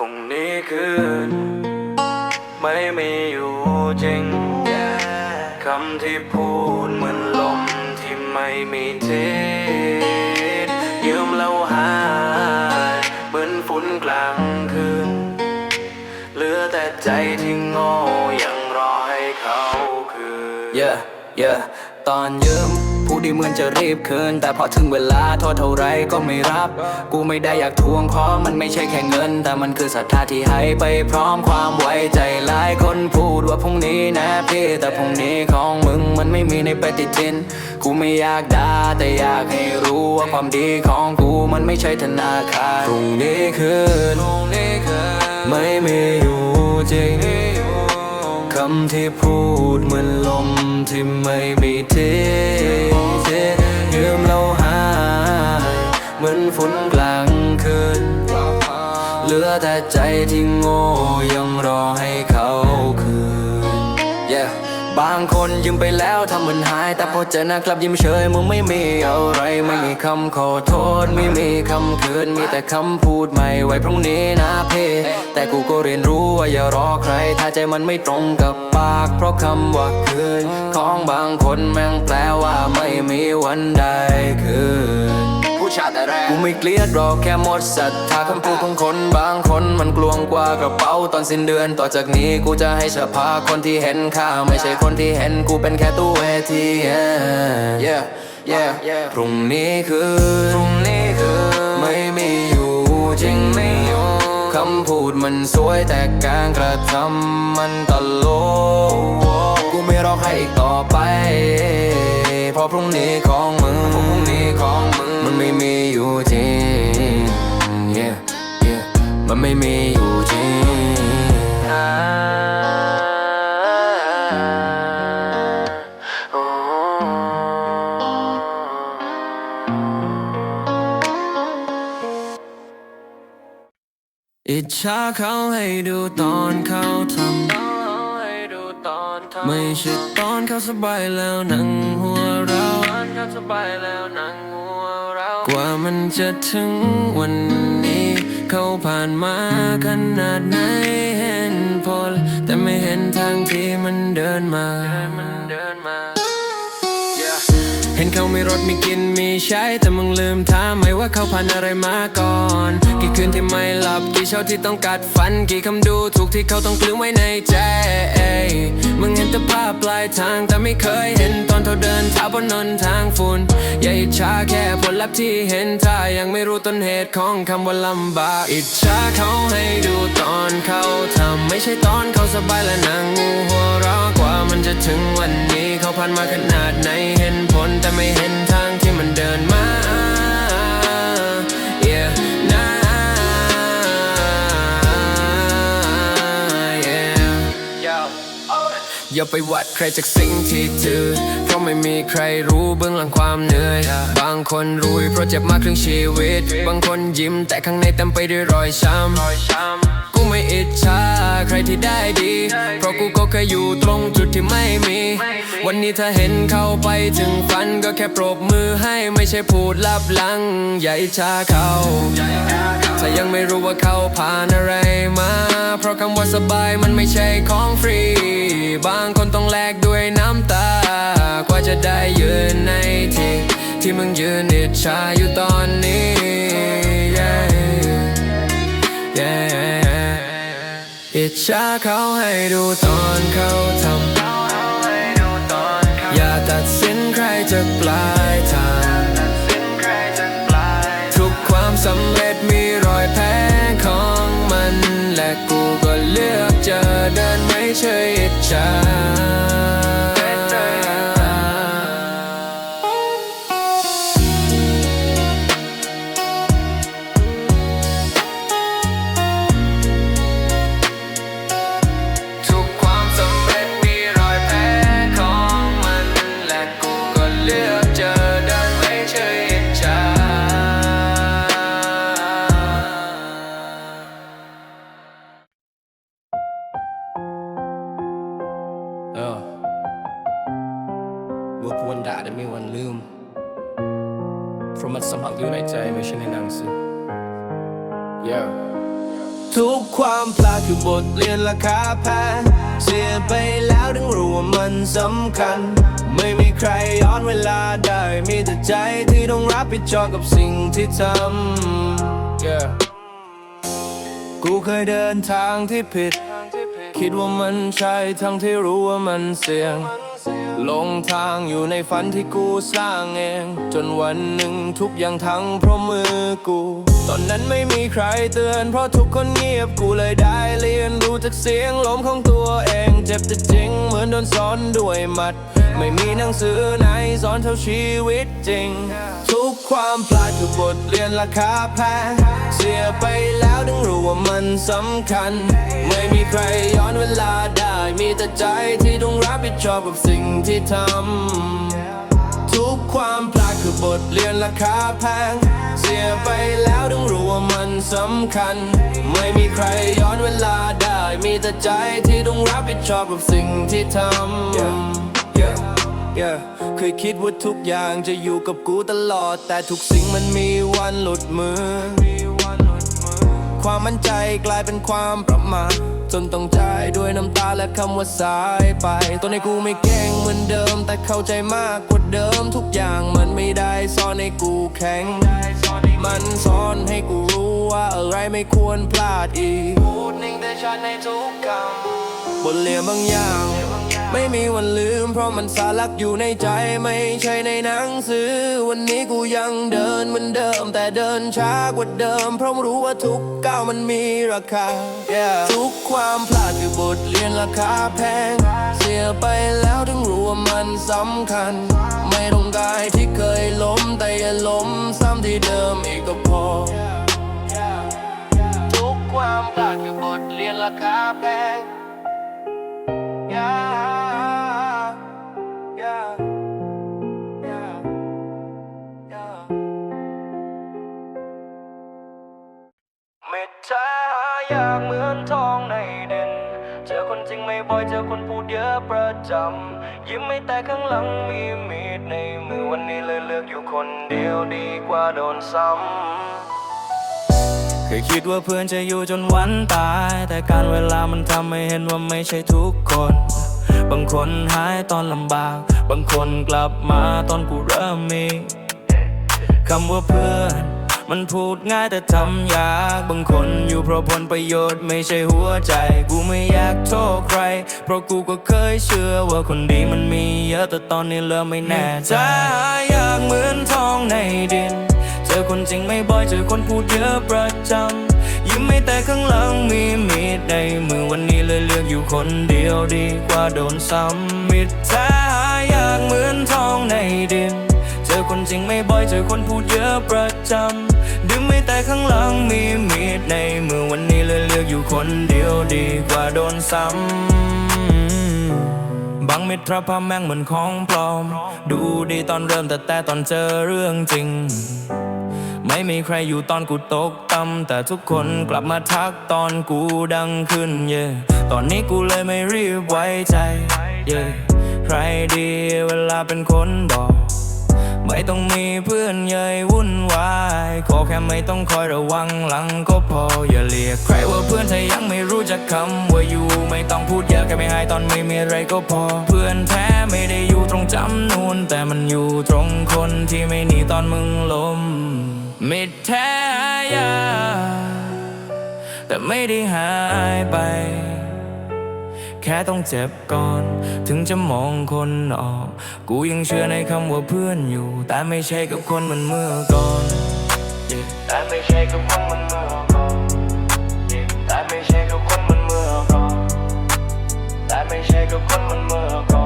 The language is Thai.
พรุ่งนี้คืน ไม่มีอยู่จริงคำที่พูดเหมือนลมที่ไม่มีทิศยืมแล้วหายเหมือนฝุ่นกลางคืน เหลือแต่ใจที่โง่ยังรอให้เขาคืน yeah yeah ตอนยืม พูดดีเหมือนจะรีบคืน แต่พอถึงเวลาโทษเท่าไรก็ไม่รับ กูไม่ได้อยากทวงเพราะมันไม่ใช่แค่เงิน แต่มันคือศรัทธาที่ให้ไปพร้อมความไว้ใจหลายคนพูดว่าพรุ่งนี้นะพี่แต่พรุ่งนี้ของมึงมันไม่มีในปฏิทิน กูไม่อยากด่าแต่อยากให้รู้ว่าความดีของกูมันไม่ใช่ธนาคารพรุ่งนี้คืนไม่มีอยู่จริงคำที่พูดเหมือนลมที่ไม่มีทิศ แต่ใจที่โง่ยังรอให้เขาคืน yeah. บางคนยืมไปแล้วทำเหมือนหาย แต่พอเจอหน้ากลับยิ้มเฉยมึงไม่มีอะไร ไม่มีคำขอโทษ ไม่มีคำคืน มีแต่คำพูดใหม่ไว้พรุ่งนี้นะเพ่แต่กูก็เรียนรู้ว่าอย่ารอใคร ถ้าใจมันไม่ตรงกับปาก เพราะคำว่าคืน ของบางคนแม่งแปลว่าไม่มีวันใดคืน ชายแต่แรกกูไม่เกลียดหรอกแค่หมดศรัทธาคำพูดของคนบางคนมันกลวงกว่ากระเป๋าตอนสิ้นเดือน ต่อจากนี้กูจะให้เฉพาะคนที่เห็นค่าไม่ใช่คนที่เห็นกูเป็นแค่ตู้เวที yeah yeah yeah พรุ่งนี้คือพรุ่งนี้คือไม่มีอยู่จริงไม่อยู่ คำพูดมันสวยแต่การกระทำมันตลกกูไม่รอใครอีกต่อไป เพราะพรุ่งนี้ของมึงพรุ่งนี้ของมึงมันไม่มีอยู่จริง yeah yeah มันไม่มีอยู่จริง อิจฉาเขาให้ดูตอนเขาทำไม่ใช่ตอนเขาสบายแล้วนั่งหัวเรากว่ามันจะถึงวันนี้ เขาผ่านมาขนาดไหนเห็นผลแต่ไม่เห็นทางที่มันเดินมา มีรถมีกินมีใช้ แต่มึงลืมถามไหมว่าเขาผ่านอะไรมาก่อน กี่คืนที่ไม่หลับ กี่เช้าที่ต้องกัดฟัน กี่คำดูถูกที่เขาต้องกลืนไว้ในใจ มึงเห็นแต่ภาพปลายทาง แต่ไม่เคยเห็นตอนเขาเดินเท้าบนนนทางฝุ่น อย่าอิจฉาแค่ผลลัพธ์ที่เห็นถ้ายังไม่รู้ต้นเหตุของคำว่าลำบาก อิจฉาเขาให้ดูตอนเขาทำไม่ใช่ตอนเขาสบายและนั่งงูหัวเราะกว่ามันจะถึงวันนี้เขาผ่านมาขนาดไหนเห็นผลแต่ไม่เห็นทางที่มันเดินมา Yeah นะ Yeah อย่าไปวัดใครจากสิ่งที่เจอเพราะไม่มีใครรู้เบื้องหลังความเหนื่อย บางคนรวยเพราะเจ็บมาครึ่งชีวิต บางคนยิ้มแต่ข้างในเต็มไปด้วยรอยช้ำกูไม่ อิจฉาใครที่ได้ดี เพราะกูก็เคยอยู่ตรงจุดที่ไม่มี วันนี้ถ้าเห็นเขาไปถึงฝันก็แค่ปรบมือให้ไม่ใช่พูดลับหลัง อย่าอิจฉาเขาถ้ายังไม่รู้ว่าเขาผ่านอะไรมา เพราะคำว่าสบายมันไม่ใช่ของฟรี บางคนต้องแลกด้วยน้ำตา กว่าจะได้ยืนในที่ ที่มึงยืนอิจฉาอยู่ตอนนี้ yeah. yeah. อิจฉาเขาให้ดูตอนเขาทำอย่าตัดสินใครจะปลายทาง สัมผัสอยู่ในใจไม่ใช่ในหนังสือ yeah ทุกความพลาดคือบทเรียนราคาแพงเสียไปแล้วถึงรู้ว่ามันสำคัญ ไม่มีใครย้อนเวลาได้ มีแต่ใจที่ต้องรับผิดชอบกับสิ่งที่ทำ yeah. กูเคยเดินทางที่ผิด คิดว่ามันใช่ทั้งที่รู้ว่ามันเสี่ยง ลงทางอยู่ในฝันที่กูสร้างเอง จนวันหนึ่งทุกอย่างทั้งเพราะมือกู ตอนนั้นไม่มีใครเตือน เพราะทุกคนเงียบกูเลยได้เรียนรู้จากเสียงลมของตัวเอง เจ็บแต่จริงเหมือนโดนสอนด้วยมัด ไม่มีหนังสือไหนสอนเท่าชีวิตจริง ทุกความพลาดคือบทเรียนราคาแพงเสียไปแล้วถึงรู้ว่ามันสำคัญ ไม่มีใครย้อนเวลาได้ มีแต่ใจที่ต้องรับผิดชอบกับสิ่งที่ทำทุกความพลาดคือบทเรียนราคาแพงเสียไปแล้วต้องรู้ว่ามันสำคัญ ไม่มีใครย้อนเวลาได้ มีแต่ใจที่ต้องรับผิดชอบกับสิ่งที่ทำ yeah. Yeah. เคยคิดว่าทุกอย่างจะอยู่กับกูตลอด แต่ทุกสิ่งมันมีวันหลุดมือ ความมั่นใจกลายเป็นความประมาทจนต้องจ่ายด้วยน้ำตาและคำว่าสายไป ตัวในกูไม่เก่งเหมือนเดิม แต่เข้าใจมากกว่าเดิมทุกอย่างมันไม่ได้สอนให้กูแข็ง มันสอนให้กูรู้ว่าอะไรไม่ควรพลาดอีกพูดนิ่งแต่ชัดในทุกคำบทเรียนบางอย่าง ไม่มีวันลืม เพราะมันสาลักอยู่ในใจไม่ใช่ในหนังสือ วันนี้กูยังเดินเหมือนเดิม แต่เดินช้ากว่าเดิม เพราะรู้ว่าทุกก้าวมันมีราคา yeah. ทุกความพลาดคือบทเรียนราคาแพง เสียไปแล้วถึงรู้ว่ามันสำคัญ ไม่ต้องกายที่เคยล้มแต่อย่าล้มซ้ำที่เดิมอีกก็พอ ทุกความพลาดคือบทเรียนราคาแพง Yeah, คนพูดเยอะประจำ ยิ้มไม่แต่ข้างหลังมีมีดในมือวันนี้เลยเลือกอยู่คนเดียวดีกว่าโดนซ้ำ เคยคิดว่าเพื่อนจะอยู่จนวันตาย แต่การเวลามันทำให้เห็นว่าไม่ใช่ทุกคน บางคนหายตอนลำบาก บางคนกลับมาตอนกูเริ่มมีคำว่าเพื่อน มันพูดง่ายแต่ทำยากบางคนอยู่เพราะผลประโยชน์ไม่ใช่หัวใจ กูไม่อยากโทษใคร เพราะกูก็เคยเชื่อว่าคนดีมันมีเยอะแต่ตอนนี้เริ่มไม่แน่ใจอยากเหมือนทองในดิน เจอคนจริงไม่บ่อยเจอคนพูดเยอะประจำยิ้มไม่แต่ข้างหลังมีมีดในมือวันนี้เลยเลือกอยู่คนเดียวดีกว่าโดนซ้ำมิดแท้อยากเหมือนทองในดิน เจอคนจริงไม่บ่อยเจอคนพูดเยอะประจำ ข้างหลังมีมีดในมือวันนี้เลยเลือกอยู่คนเดียวดีกว่าโดนซ้ำบางมิตรภาพแม่งเหมือนของปลอม ดูดีตอนเริ่มแต่แต่ตอนเจอเรื่องจริง ไม่มีใครอยู่ตอนกูตกต่ำแต่ทุกคนกลับมาทักตอนกูดังขึ้นเย่ตอนนี้กูเลยไม่รีบไว้ใจ เย่ใครดีเวลาเป็นคนบอก ไม่ต้องมีเพื่อนใหญ่วุ่นวายขอแค่ไม่ต้องคอยระวังหลังก็พออย่าเรียกใครว่าเพื่อนถ้ายังไม่รู้จักคำว่าอยู่ ไม่ต้องพูดเยอะแค่ไม่หายตอนไม่มีอะไรก็พอ เพื่อนแท้ไม่ได้อยู่ตรงจำนวนแต่มันอยู่ตรงคนที่ไม่หนีตอนมึงล้มมิตรแท้ยาแต่ไม่ได้หายไป แค่ต้องเจ็บก่อน ถึงจะมองคนออก กูยังเชื่อในคำว่าเพื่อนอยู่ แต่ไม่ใช่กับคนเหมือนเมื่อก่อน Yeah แต่ไม่ใช่กับคนเหมือนเมื่อก่อน Yeah แต่ไม่ใช่กับคนเหมือนเมื่อก่อนแต่ไม่ใช่กับคนเหมือนเมื่อก่อน